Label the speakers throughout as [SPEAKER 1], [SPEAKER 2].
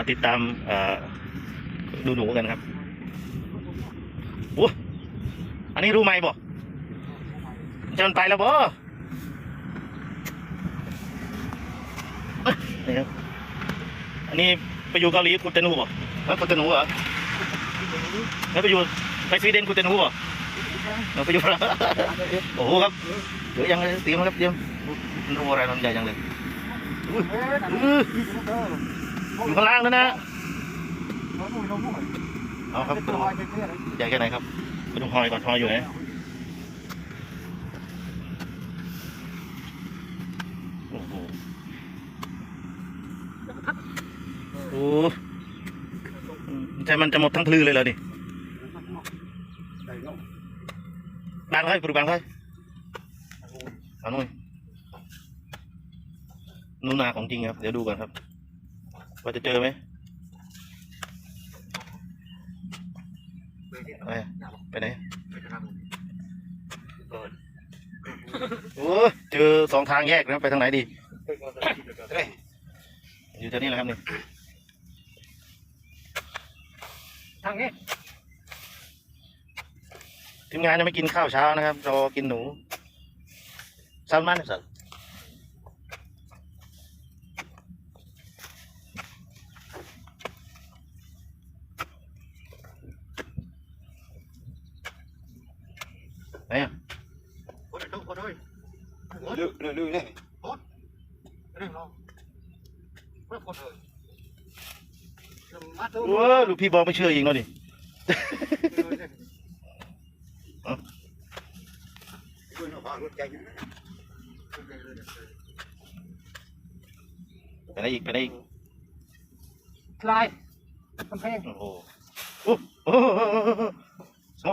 [SPEAKER 1] มาติดตามดูหนูกันครับโอ้อันนี้รู้ไหมบ่จะมันไปแล้วบอนี่ครับอันนี้ไปอยู่เกาหลีคุณเตนูบ่แล้วคุณเตนูเหรอแล้วไปอยู่ไปสวีเดนคุณเตนูบ่เราไปอยู่โอ้โหครับเดี๋ยวยังเตรียมครับเตรียมมันรู้อะไรมันใหญ่จังเลย อยู่ข้างล่างนั่นนะเอาครับดูใหญ่แค่ไหนครับไปดูหอยก่อนหอยอยู่ไหนโอ้โหโอ้ใช่มันจะหมดทั้งพลือเลยเหรอดิบางเลยปลูกบางเลยเอาหน่อยนูนาของจริงครับ เดี๋ยวดูก่อนครับ ว่าจะเจอไหมไปไปไหนโอ้ยเจอสองทางแยกนะไปทางไหนดีอยู่แถวนี้แหละครับนี่
[SPEAKER 2] ทางนี้
[SPEAKER 1] ทีมงานยังไม่กินข้าวเช้านะครับรอกินหนูซัลมันสันไ Đây
[SPEAKER 2] em. Ôi đâu,
[SPEAKER 3] ôi ơi. Đưa, đưa, đưa lên. Tốt.
[SPEAKER 2] Đưa lo. Quá con rồi. ว้าลู
[SPEAKER 1] กพี่บอกไม่เชื่อเองเนาะดิไปไหนอีกไปไหนอีก
[SPEAKER 2] ลายโำแพง
[SPEAKER 1] โอ้โหโอ้โหโอ้
[SPEAKER 3] โอ้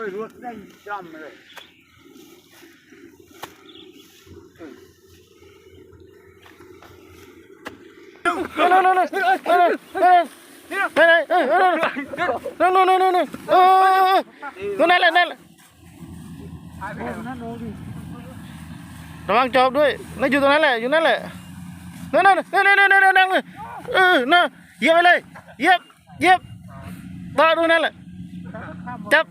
[SPEAKER 3] tôi
[SPEAKER 1] rút nhanh trăm rồi No, no, no, no. Hey, hey, hey. Này này, no, no, no, no, no. Nó này lại, này lại. Nó mang chọc đuôi. Nó chịu tụi này lại, chúng này lại. Nó, nó, nó, nó, nó, nó, nó, nó. Ừ, nó. Dẹp lại. Dẹp, dẹp. Đó, đuôi này lại. Chấp.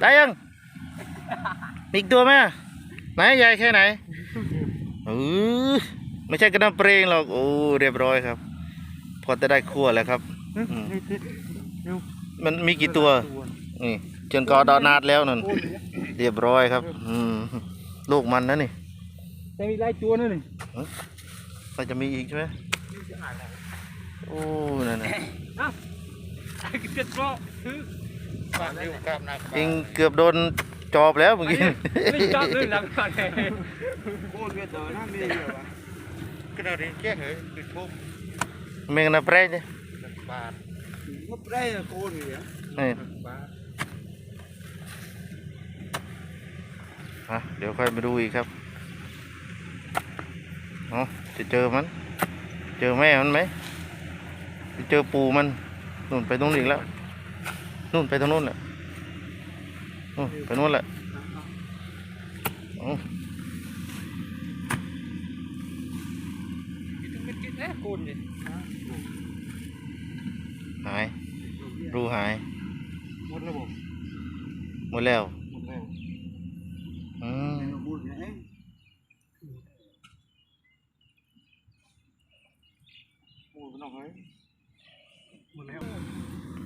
[SPEAKER 1] ได้ยังมีอีกตัวไหมไหนใหญ่แค่ไหนเออไม่ใช่กระน้ำเปรงหรอกโอ้เรียบร้อยครับ พอจะได้คั่วแล้วครับอืมมันมีกี่ตัวนี่จนกอดอนาดแล้วนั่นเรียบร้อยครับ อืมลูกมันนะนี่
[SPEAKER 2] แต่มีลายตัวนั่นนี่
[SPEAKER 1] มันจะมีอีกใช่ไหมโอ้นั่นน่ะ
[SPEAKER 2] เจ็ดรอบคือ
[SPEAKER 3] มาเร็วกลับนะ
[SPEAKER 1] เองเกือบโดนจอบแล้วเมื่อกี้
[SPEAKER 2] ไม่จับเลยหลังก่อน
[SPEAKER 3] โคตรเวทนะมีเยอะวะกระดาษแก้เหยติดปุ๊บ
[SPEAKER 1] เมงนาเปรย์เนี่ย
[SPEAKER 3] บาทงบได้โคตรเนี่ย
[SPEAKER 1] นี่
[SPEAKER 3] บาท
[SPEAKER 1] อะเดี๋ยวค่อยมาดูอีกครับอ๋อจะเจอมัน เจอแม่มันไหม จะเจอปูมันนู่นไปตรงนู้นอีกแล้ว นู่นไปทางนู้นแหละไปนู้นแหละหาย รูหาย
[SPEAKER 3] หมด
[SPEAKER 1] แล้ว
[SPEAKER 3] หมดแล้ว
[SPEAKER 1] อืม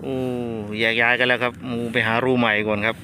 [SPEAKER 1] โอ้ แยกย้ายกันแล้วครับหมูไปหารูใหม่ก่อนครับ